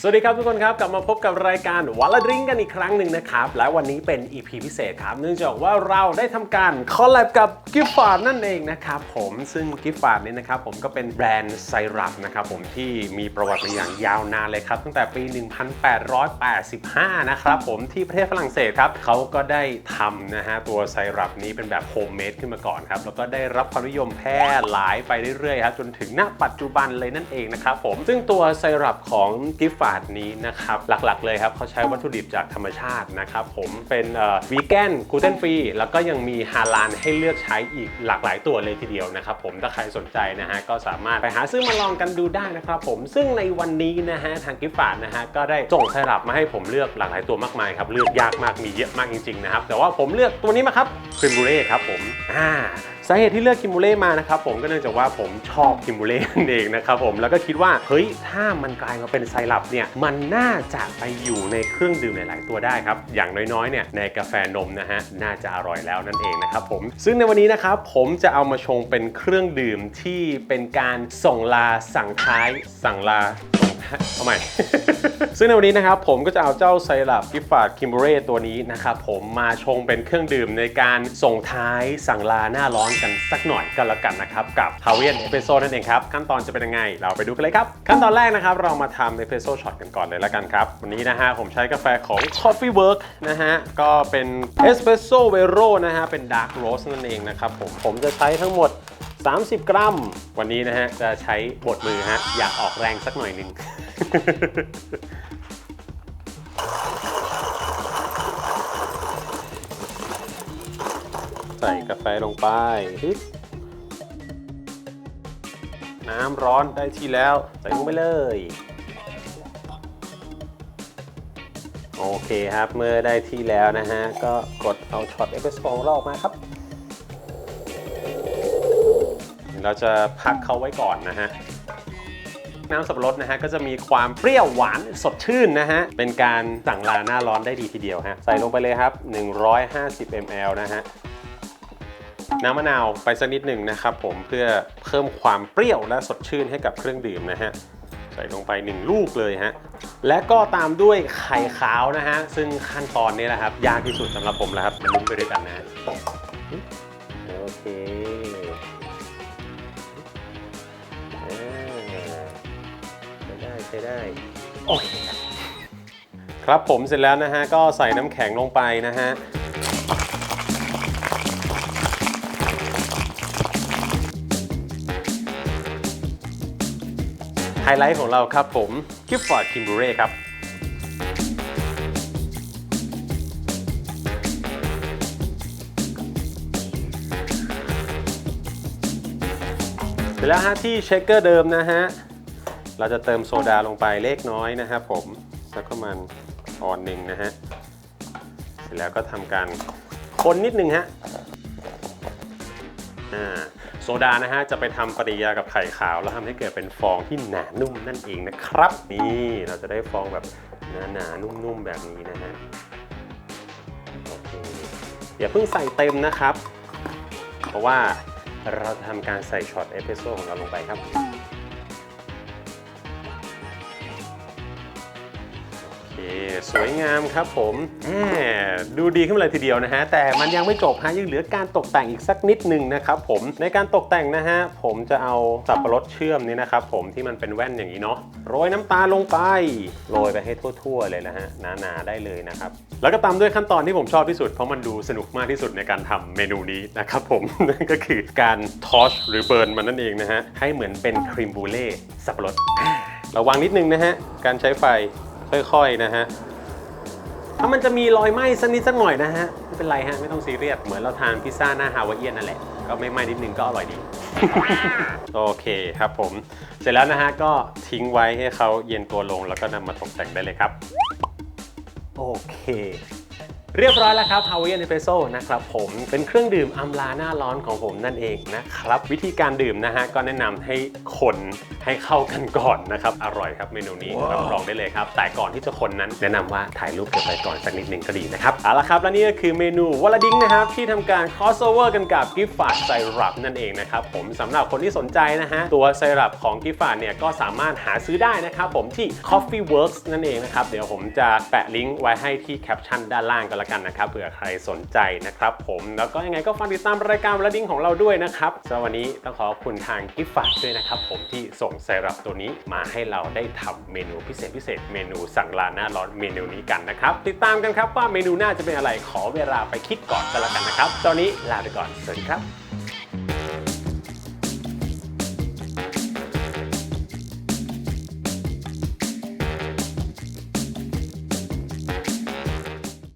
สวัสดีครับทุกคนครับ กลับมาพบกับรายการวันละดริงกันอีกครั้งหนึ่งนะครับ และวันนี้เป็น EP พิเศษครับ เนื่องจากว่าเราได้ทำการคอลแลบกับกิฟฟาร์นั่นเองนะครับผมซึ่งกิฟฟาร์นี่นะครับผมก็เป็นแบรนด์ไซรัปนะครับผมที่มีประวัติมาอย่างยาวนานเลยครับ ตั้งแต่ปี 1885 นะครับผมที่ประเทศฝรั่งเศสครับเขาก็ได้ทำนะฮะตัวไซรัปนี้เป็นแบบโฮมเมดขึ้นมาก่อนครับแล้วก็ได้รับความนิยมแพร่หลายไปเรื่อยๆครับจนถึงณปัจจุบันเลยนั่นเองนะครับผมซึ่งตัวไซรัปของกิฟฟาร์นี้นะครับหลักๆเลยครับเขาใช้วัตถุดิบจากธรรมชาตินะครับผมเป็นวีแกนกลูเตนฟรีแล้วก็ยังมีฮาลานให้เลือกใช้อีกหลากหลายตัวเลยทีเดียวนะครับผมถ้าใครสนใจนะฮะก็สามารถไปหาซื้อมาลองกันดูได้นะครับผมซึ่งในวันนี้นะฮะทางกิฟฟาร์นะฮะก็ได้ส่งไซรัปมาให้ผมเลือกหลากหลายตัวมากมายครับเลือกยากมากมีเยอะมากจริงๆนะครับแต่ว่าผมเลือกตัวนี้มาครับคริมบูเร่ครับผมอ่า สาเหตุที่เลือกคิมบูเล่มานะครับผมก็เนื่องจากว่าผมชอบคิมบูเล่นั่นเองนะครับผมแล้วก็คิดว่าเฮ้ยถ้ามันกลายมาเป็นไซรัปเนี่ยมันน่าจะไปอยู่ในเครื่องดื่มหลาย ๆ ตัวได้ครับอย่างน้อยๆเนี่ยในกาแฟนมนะฮะน่าจะอร่อยแล้วนั่นเองนะครับผมซึ่งในวันนี้นะครับผมจะเอามาชงเป็นเครื่องดื่มที่เป็นการส่งลาสั่งท้ายสั่งลา ส่งท้ายเอาใหม่ ซึ่งในวันนี้นะครับผมก็จะเอาเจ้าไซรัปกิฟฟาร์ดคิมเบเร่ตัวนี้นะครับผมมาชงเป็นเครื่องดื่มในการส่งท้ายสั่งลาหน้าร้อนกันสักหน่อยกันละกันนะครับ กับฮาเวียนเอสเปรสโซ่นั่นเองครับ ขั้นตอนจะเป็นยังไง เราไปดูกันเลยครับ ขั้นตอนแรกนะครับ เรามาทำเอสเปรสโซ่ช็อตกันก่อนเลยละกันครับ วันนี้นะฮะผมใช้กาแฟของ Coffee Work นะฮะก็เป็นเอสเปรสโซ่เวโรนะฮะเป็นดาร์กโรสนั่นเองนะครับผมผมจะใช้ทั้งหมด 30 กรัม วันนี้นะฮะ จะใช้บดมือฮะ อยากออกแรงสักหน่อยหนึ่งใส่กาแฟลงไปฮึบน้ำร้อนได้ที่แล้ว ใส่ลงไปเลย โอเคครับ เมื่อได้ที่แล้วนะฮะ ก็กดเอาช็อตเอสเปรสโซ่ของเราออกมาครับ เราจะพักเขาไว้ก่อนนะฮะน้ำสับปะรดนะฮะก็จะมีความเปรี้ยวหวานสดชื่นนะฮะ เป็นการสั่งลาหน้าร้อนได้ดีทีเดียวฮะ ใส่ลงไปเลยครับ 150 ml นะฮะ น้ำมะนาวไปสักนิดหนึ่งนะครับผมเพื่อเพิ่มความเปรี้ยวและสดชื่นให้กับเครื่องดื่มนะฮะ ใส่ลงไป 1 ลูกเลยฮะ และก็ตามด้วยไข่ขาวนะฮะ ซึ่งขั้นตอนนี้แหละครับ ยากที่สุดสำหรับผมแล้วครับมันลุ้นไปด้วยกันนะโอเค ช้ได้ใช้ได้ โอเคครับครับผมเสร็จแล้วนะฮะ ก็ใส่น้ำแข็งลงไปนะฮะ ไฮไลท์ของเราครับผมกิฟฟอร์ดคิมบูเร่ครับเสร็จแล้วฮะที่เชคเกอร์เดิมนะฮะ เราจะเติมโซดาลงไปเล็กน้อยนะครับผมสักประมาณออนหนึ่งนะฮะเสร็จแล้วก็ทำการคนนิดนึงฮะอ่าโซดานะฮะจะไปทำปฏิกิริยากับไข่ขาวแล้วทำให้เกิดเป็นฟองที่หนานุ่มนั่นเองนะครับ นี่เราจะได้ฟองแบบหนาๆนุ่มๆแบบนี้นะฮะโอเคอย่าเพิ่งใส่เต็มนะครับ เพราะว่าเราจะทำการใส่ช็อตเอสเปรสโซ่ของเราลงไปครับ ค สวยงามครับผมแหมดูดีขึ้นมาเลยทีเดียวนะฮะ แต่มันยังไม่จบฮะ ยังเหลือการตกแต่งอีกสักนิดหนึ่งนะครับผม ในการตกแต่งนะฮะ ผมจะเอาสับปะรดเชื่อมนี่นะครับผมที่มันเป็นแว่นอย่างนี้เนาะ โรยน้ำตาลลงไป โรยไปให้ทั่วๆเลยนะฮะ หนาๆได้เลยนะครับ แล้วก็ตามด้วยขั้นตอนที่ผมชอบที่สุด เพราะมันดูสนุกมากที่สุดในการทำเมนูนี้นะครับผม นั่นก็คือการทอชหรือเบิร์นมันนั่นเองนะฮะ ให้เหมือนเป็นครีมบูเล่สับปะรด ระวังนิดนึงนะฮะ การใช้ไฟ ค่อยๆนะฮะถ้ามันจะมีรอยไหม้สักนิดสักหน่อยนะฮะไม่เป็นไรฮะไม่ต้องซีเรียสเหมือนเราทานพิซซ่าหน้าฮาวายเอียนนั่นแหละก็ไม่ไหม้นิดนึงก็อร่อยดี โอเคครับผม เสร็จแล้วนะฮะก็ทิ้งไว้ให้เขาเย็นตัวลงแล้วก็นำมาตกแต่งได้เลยครับ โอเค เรียบร้อยแล้วครับ Hawaiian Espresso นะครับผมเป็นเครื่องดื่มอำลาหน้าร้อนของผมนั่นเองนะครับ วิธีการดื่มนะฮะ ก็แนะนำให้คนให้เข้ากันก่อนนะครับ อร่อยครับเมนูนี้รับรองได้เลยครับ แต่ก่อนที่จะคนนั้น แนะนำว่าถ่ายรูปเก็บไว้ก่อนสักนิดหนึ่งก็ดีนะครับเอาละครับ และนี่ก็คือเมนูวอลดิงนะครับ ที่ทำการ crossover กันกับกิฟต์ฟาดไซรัปนั่นเองนะครับผมสำหรับคนที่สนใจนะฮะตัวไซรัปของกิฟต์ฟาดเนี่ยก็สามารถหาซื้อได้นะครับผมที่ Coffee Works นั่นเองนะครับเดี๋ยวผมจะแปะลิงก์ไว้ให้ที่แคปชั่นด้านล่างก็แล้วกันนะครับเผื่อใครสนใจนะครับผมแล้วก็ยังไงก็ฝากติดตามรายการวอลดิงของเราด้วยนะครับสำหรับวันนี้ต้องขอขอบคุณทางกิฟต์ฟากด้วยนะครับผมที่ส่งไซรัปตัวนี้มาให้เราได้ทำเมนูพิเศษพิเศษเมนูสั่งลาหน้าร้อนเมนูนี้กันนะครับติดตามกันครับว่าเมนูหน้าจะเป็นอะไรขอเวลาไปคิดก่อนก็แล้วกันนะครับตอนนี้ลาไปก่อนสวัสดีครับ